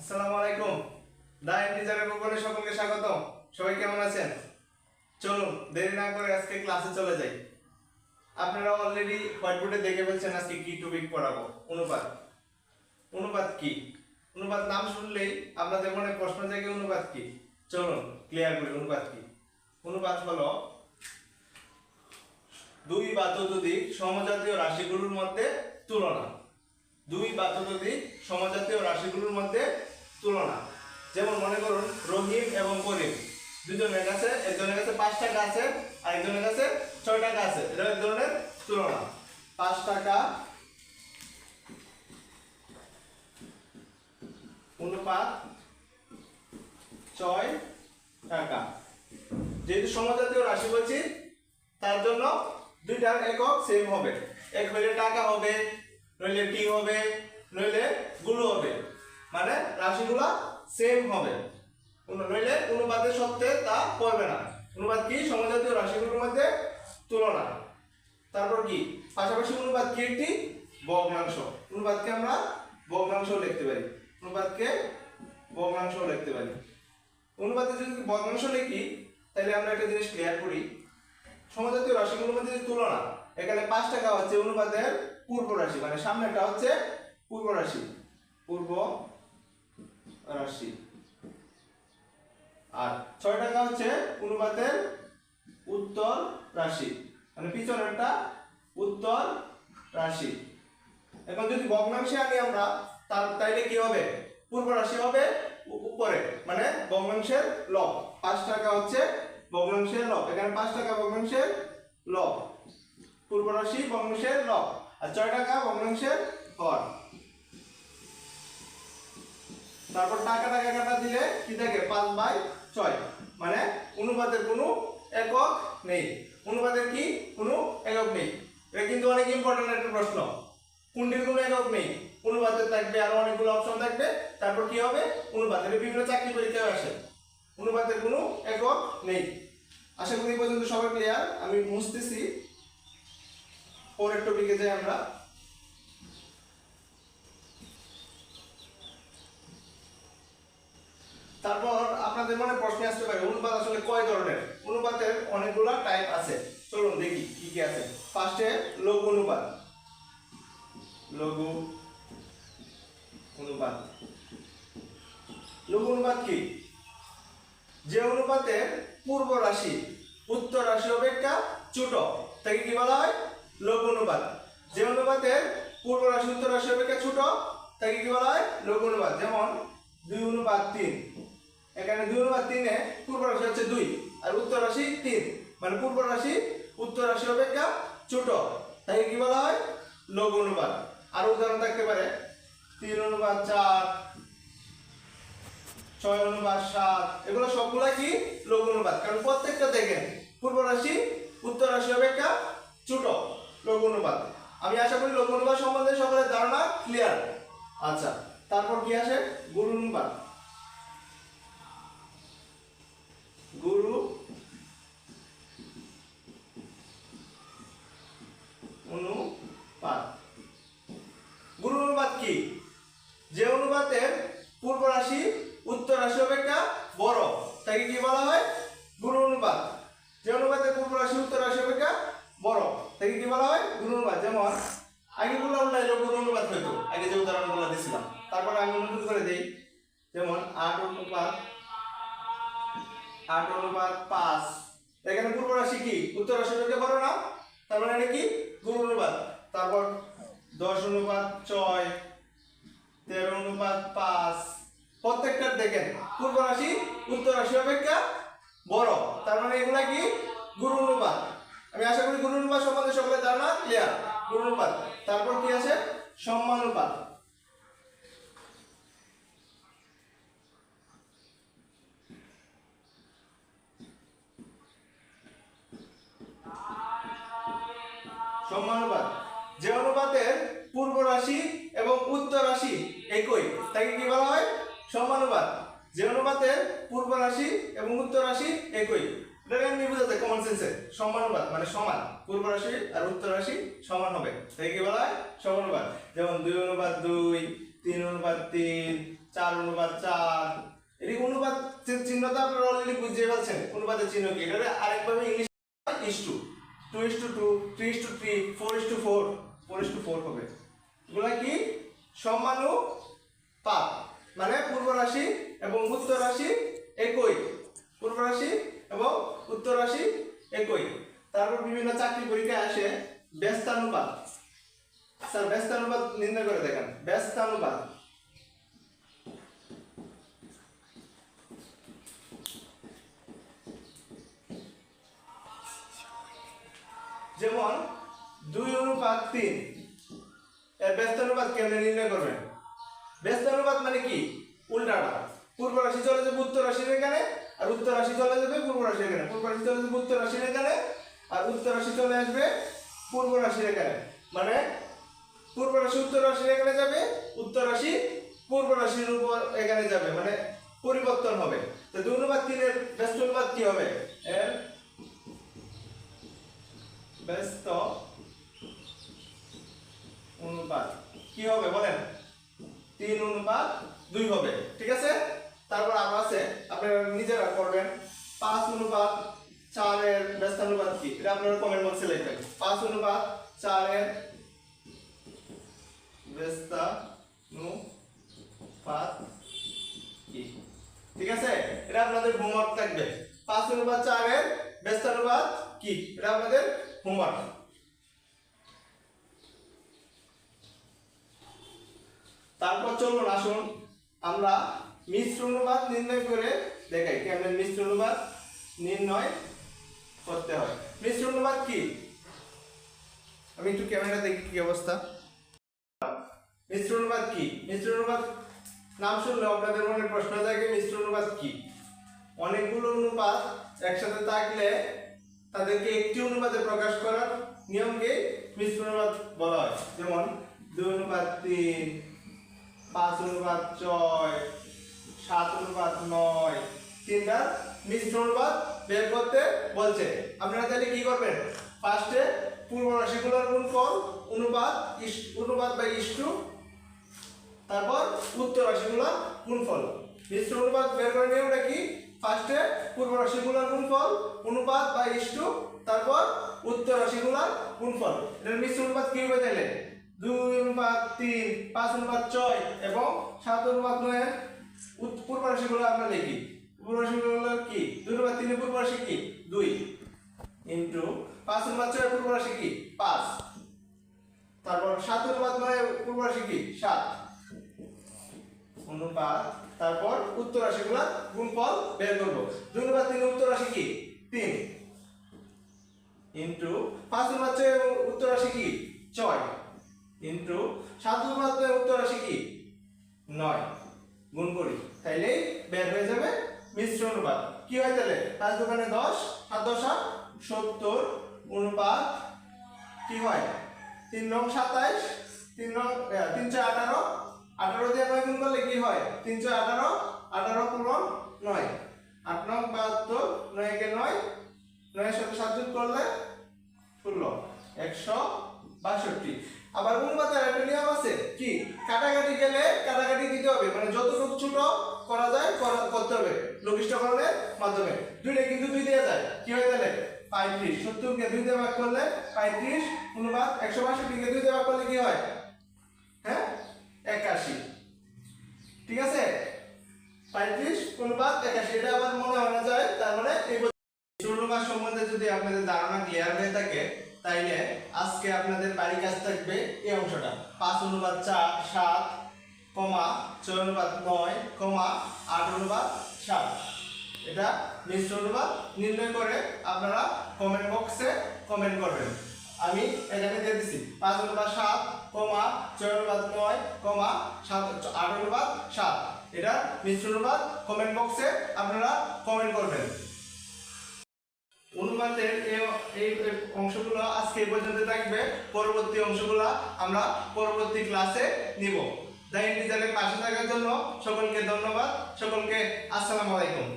আসসালামু আলাইকুম। দা টিচারের ভূগোলে সকলকে স্বাগত সবাই কেমন আছেন? চলুন, দেরি না করে আজকে ক্লাসে চলে যাই। আপনারা অলরেডি হোয়াইটবোর্ডে দেখে ফেলছেন আজকে কি টপিক পড়াবো। অনুপাত। অনুপাত কি? অনুপাত নাম শুনলেই আপনাদের মনে প্রশ্ন জাগে, অনুপাত কি? চলুন ক্লিয়ার করি, অনুপাত কি? অনুপাত হলো দুই বা ততোধিক সমজাতীয় রাশিগুলোর মধ্যে তুলনা। দুই বা ততোধিক সমজাতীয় রাশিগুলোর মধ্যে তুলনা। যেমন মনে করুন, রহিম এবং করিম। দুজনের কাছে, একজনের কাছে পাঁচ টাকা আছে আর একজনের কাছে ছয় টাকা আছে। এটা এক ধরনের তুলনা। পাঁচ টাকা অনুপাত ছয় টাকা। যেহেতু সমজাতীয় রাশি বলছি, তার জন্য দুইটার একক সেম হবে। এক হইলে টাকা হবে, নইলে টি হবে, নইলে গুলো হবে। মানে রাশিগুলো সেম হবে। নইলে অনুপাতের সত্ত্বে তা পড়বে না। অনুপাত কি? সমজাতীয় রাশিগুলোর মধ্যে তুলনা। তারপর কি? পাশাপাশি অনুপাত কি একটি? ভগ্নাংশ। অনুপাতকে আমরা? ভগ্নাংশ লিখতে পারি। অনুপাতকে ভগ্নাংশ লিখতে পারি। অনুপাতে যদি ভগ্নাংশ লিখি, তাহলে আমরা একটা জিনিস ক্লিয়ার করি। সমজাতীয় রাশিগুলোর মধ্যে যে তুলনা, এখানে পাঁচ টাকা হচ্ছে অনুপাতের পূর্ব রাশি মানে সামনেটা হচ্ছে পূর্ব রাশি। পূর্ব রাশি। আর ছয় টাকা হচ্ছে? অনুপাতের উত্তর রাশি। মানে পিছনেরটা উত্তর রাশি। এখন যদি ভগ্নাংশে আনি আমরা, তার তাইলে কি হবে? পূর্ব রাশি হবে উপরে। মানে ভগ্নাংশের লব। পাঁচ টাকা হচ্ছে ভগ্নাংশের লব। এখানে পাঁচ টাকা ভগ্নাংশের লব। পূর্ব রাশি ভগ্নাংশের লব। আর ছয় টাকা ভগ্নাংশের হর তারপর টাকা টাকা কাটা দিলে কি থাকে? পাঁচ বাই ছয়। মানে অনুপাতের কোনো একক নেই। অনুপাতের কি? কোনো একক নেই। এটা কিন্তু অনেক ইম্পর্টেন্ট একটা প্রশ্ন। কোনটির কোনো একক নেই। অনুপাতের থাকবে আরও অনেকগুলো অপশন থাকবে। তারপর কি হবে? অনুপাতের বিভিন্ন চাকরি পরীক্ষায় আসে। অনুপাতের কোনো একক নেই। আশা করি পর্যন্ত সবাই ক্লিয়ার আমি মুছতেছি। পরের টপিকে যাই আমরা। তারপর আপনাদের মনে প্রশ্ন আসতে পারে, অনুপাত আসলে কয় ধরনের? অনুপাতের অনেকগুলো টাইপ আছে। চলুন দেখি কি কি আছে। ফার্স্টে লঘু অনুপাত। লঘু অনুপাত। লঘু অনুপাত কি? যে অনুপাতের পূর্ব রাশি, উত্তর রাশি অপেক্ষা ছোট, তাকে কি বলা হয়? লঘু অনুপাত। যে অনুপাতের পূর্ব রাশি, উত্তর রাশি অপেক্ষা ছোট, তাকে কি বলা হয়? লঘু অনুপাত। যেমন দুই অনুপাত তিন। এখানে দুই অনুপাত তিনে পূর্ব রাশি হচ্ছে দুই আর উত্তর রাশি তিন। মানে পূর্ব রাশি, উত্তর রাশি অপেক্ষা ছোট। তাকে কি বলা হয়? লঘু অনুপাত। আর উদাহরণ থাকতে পারে, তিন অনুপাত চার, ছয় অনুপাত সাত। এগুলো সবগুলা কি? লঘু অনুপাত। কারণ প্রত্যেকটা দেখেন, পূর্ব রাশি, উত্তর রাশি অপেক্ষা ছোট, লঘু অনুপাত। আমি আশা করি লঘু অনুপাত সম্বন্ধে সকলের ধারণা ক্লিয়ার আচ্ছা তারপর কি আসে? গুরু অনুপাত। কি? যে অনুপাতের পূর্ব রাশি, উত্তর রাশি অপেক্ষা বড়। তাকে কি বলা হয়? গুরু অনুপাত। যে অনুপাতের পূর্ব রাশি, উত্তর রাশি অপেক্ষা বড়। তাকে কি বলা হয়? গুরু অনুপাত। যেমন, আগে গুলো উল্লাইলে গুরু অনুপাত হইতো। আগে যে উদাহরণগুলো দিছিলাম তারপর আমি নতুন করে দেই। যেমন, আট অনুপাত আট অনুপাত পাঁচ। এখানে পূর্ব রাশি কি? উত্তর রাশি অপেক্ষা বড় না তার মানে এটা কি? গুরু অনুপাত। তারপর দশ অনুপাত ছয়। তেরো অনুপাত পাঁচ। প্রত্যেকটার দেখেন, পূর্ব রাশি, উত্তর রাশি অপেক্ষা বড়। তার মানে এগুলা কি? গুরু অনুপাত। আমি আশা করি গুরু অনুপাত সম্বন্ধে সকলের ধারণা ক্লিয়ার গুরু অনুপাত। তারপর কি আছে? সম্মানুপাত সম্মানুপাত যে অনুপাতের পূর্ব রাশি এবং উত্তর রাশি একই। তাকে কি বলা হয়? সমানুপাত। যে অনুপাতের পূর্ব রাশি এবং উত্তর রাশি একই। এটাকে এমনি বোঝা যায় কমন সেন্সে সমানুপাত মানে সমান। পূর্ব রাশি আর উত্তর রাশি সমান হবে। তাই কি বলা হয়? সমানুপাত। যেমন দুই অনুপাত দুই, তিন অনুপাত তিন, চার অনুপাত চার। এটি অনুপাত চিহ্ন তো আপনারা অলরেডি বুঝিয়ে ফেলছেন। অনুপাতের চিহ্ন কি? এটা আরেকভাবে English is to two is to two three is to three four is to four four is to four হবে। এগুলা কি? সমানুপাত মানে পূর্ব রাশি এবং উত্তর রাশি একই। পূর্ব রাশি এবং উত্তর রাশি একই। তারপর বিভিন্ন চাকরি পরীক্ষায় আসে ব্যস্তানুপাত। স্যার, ব্যস্তানুপাত নির্ণয় করে দেখেন। ব্যস্তানুপাত। যেমন দুই অনুপাত তিন। এর ব্যস্ত অনুপাত কেমনে নির্ণয় করবেন? ব্যস্ত অনুপাত মানে কি? উল্টাটা। পূর্ব রাশি চলে যাবে, উত্তর রাশির এখানে, আর উত্তর রাশি চলে যাবে পূর্ব রাশির এখানে। পূর্ব রাশি চলে যাবে, উত্তর রাশির এখানে, আর উত্তর রাশি চলে আসবে পূর্ব রাশির এখানে। মানে পূর্ব রাশি, উত্তর রাশির এখানে যাবে, উত্তর রাশি পূর্ব রাশির উপর এখানে যাবে। মানে পরিবর্তন হবে। তো দুই অনুপাত তিনের ব্যস্ত অনুপাত কি হবে? এর ব্যস্ত অনুপাত। কি হবে বলেন? তিন অনুপাত দুই হবে, ঠিক আছে? তারপর আরও আছে, আপনারা নিজেরা করবেন। পাঁচ অনুপাত চারের ব্যস্ত অনুপাত কি? এটা আপনারা কমেন্ট বক্সে লিখবেন পাঁচ অনুপাত চারের ব্যস্ত কি? ঠিক আছে? এটা আপনাদের হোমওয়ার্ক থাকবে। পাঁচ অনুপাত চারের ব্যস্ত অনুপাত কি? এটা আপনাদের হোমওয়ার্ক তারপর চলুন আসুন, আমরা মিশ্র অনুপাত নির্ণয় করে দেখাই, কেমন মিশ্র অনুপাত নির্ণয় করতে হয়। মিশ্র অনুপাত কি? আমি একটু ক্যামেরা দেখি কি অবস্থা। মিশ্র অনুপাত কি? মিশ্র অনুপাত নাম শুনলে আপনাদের মনে প্রশ্ন থাকে মিশ্র অনুপাত কি? অনেকগুলো অনুপাত একসাথে থাকলে তাদেরকে একটি অনুপাতে প্রকাশ করার নিয়মকে মিশ্র অনুপাত বলা হয়। যেমন, দুই অনুপাত তিন পাঁচ অনুপাত ছয়, সাত অনুপাত নয়, তিনটা মিশ্র অনুপাত বের করতে বলছে। আপনারা তাহলে কি করবেন? ফার্স্টে পূর্ব রাশিগুলোর গুণফল অনুপাত অনুপাত বা ইস্টু তারপর উত্তর রাশিগুলোর গুণফল। মিশ্র অনুপাত বের করে নিয়মটা কি? ফার্স্টে পূর্ব রাশিগুলোর গুণফল অনুপাত বা ইস্টু তারপর উত্তর রাশিগুলোর গুণফল। এটার মিশ্র অনুপাত কি হবে তাহলে? দুই অনুপাত তিন, পাঁচ অনুপাত ছয় এবং সাত অনুপাত নয়ের উত- আমরা লিখি। পূর্বরাশিগুলো কি? দুই অনুপাত তিনের পূর্বরাশি কি? দুই। ইন্টু পাঁচ অনুপাত ছয়ের পূর্বরাশি কি? পাঁচ। তারপর সাত অনুপাত নয়ের পূর্ব রাশি কি? সাত। অনুপাত। তারপর উত্তর রাশিগুলো গুণফল বের করব। দুই অনুপাত তিন উত্তর রাশি কি? তিন। ইন্টু পাঁচ অনুপাত ছয় উত্তর রাশি কি? ছয়। ইন্টু সাত নয় উত্তর রাশি কি? নয়। গুণ করি। তাইলেই বের হয়ে যাবে মিশ্র অনুপাত। কি হয় তাহলে? পাঁচ দোকানে দশ সাত দশা সত্তর অনুপাত কি হয়? তিন নং সাতাইশ তিন নং আহ, তিন চার আঠারো। আঠারো দিয়ে নয় গুণ করলে কি হয়? তিন চার আঠারো আঠারো পূরণ নয়। আট নং বাহাত্তর নয় একে নয় নয়ের সাথে সাত যোগ করলে ষোলো। একশো বাষট্টি। আবার অনুপাতের একটা নিয়ম আছে, কি? কাটাকাটি গেলে কাটাকাটি দিতে হবে মানে যতটুকু ছোট করা যায়, করা- করতে হবে, লঘিষ্ঠকরণের মাধ্যমে। দুইটা কিন্তু দুই দেওয়া যায়। কি হয়ে গেলে পঁয়ত্রিশ। সত্তরকে দুই দিয়ে ভাগ করলে পঁয়ত্রিশ অনুপাত একশো বাষট্টিকে দুই ভাগ করলে কি হয়? হ্যাঁ? একাশি। ঠিক আছে? পঁয়ত্রিশ অনুপাত একাশি। এটা আবার মনে হয় না যায় তার মানে এই অনুপাত সম্বন্ধে যদি আপনাদের ধারণা ক্লিয়ার হয়ে থাকে তাইলে আজকে আপনাদের বাড়ি কাজ থাকবে এই অংশটা। পাঁচ অনুপাত চার, সাত, কমা, ছয় অনুপাত নয়, কমা, আট অনুপাত সাত। এটা মিশ্র অনুপাত নির্ণয় করে আপনারা কমেন্ট বক্সে কমেন্ট করবেন। আমি এখানে দিয়ে দিচ্ছি পাঁচ অনুপাত সাত, কমা, ছয় অনুপাত নয়, কমা, সাত, আট অনুপাত সাত। এটা মিশ্র অনুপাত কমেন্ট বক্সে আপনারা কমেন্ট করবেন। অনুপাতের এই এই অংশগুলো আজকে পর্যন্ত থাকবে। পরবর্তী অংশগুলো আমরা পরবর্তী ক্লাসে নিব। দাইন ডিজাইনের পাশে থাকার জন্য সকলকে ধন্যবাদ। সকলকে আসসালামু আলাইকুম।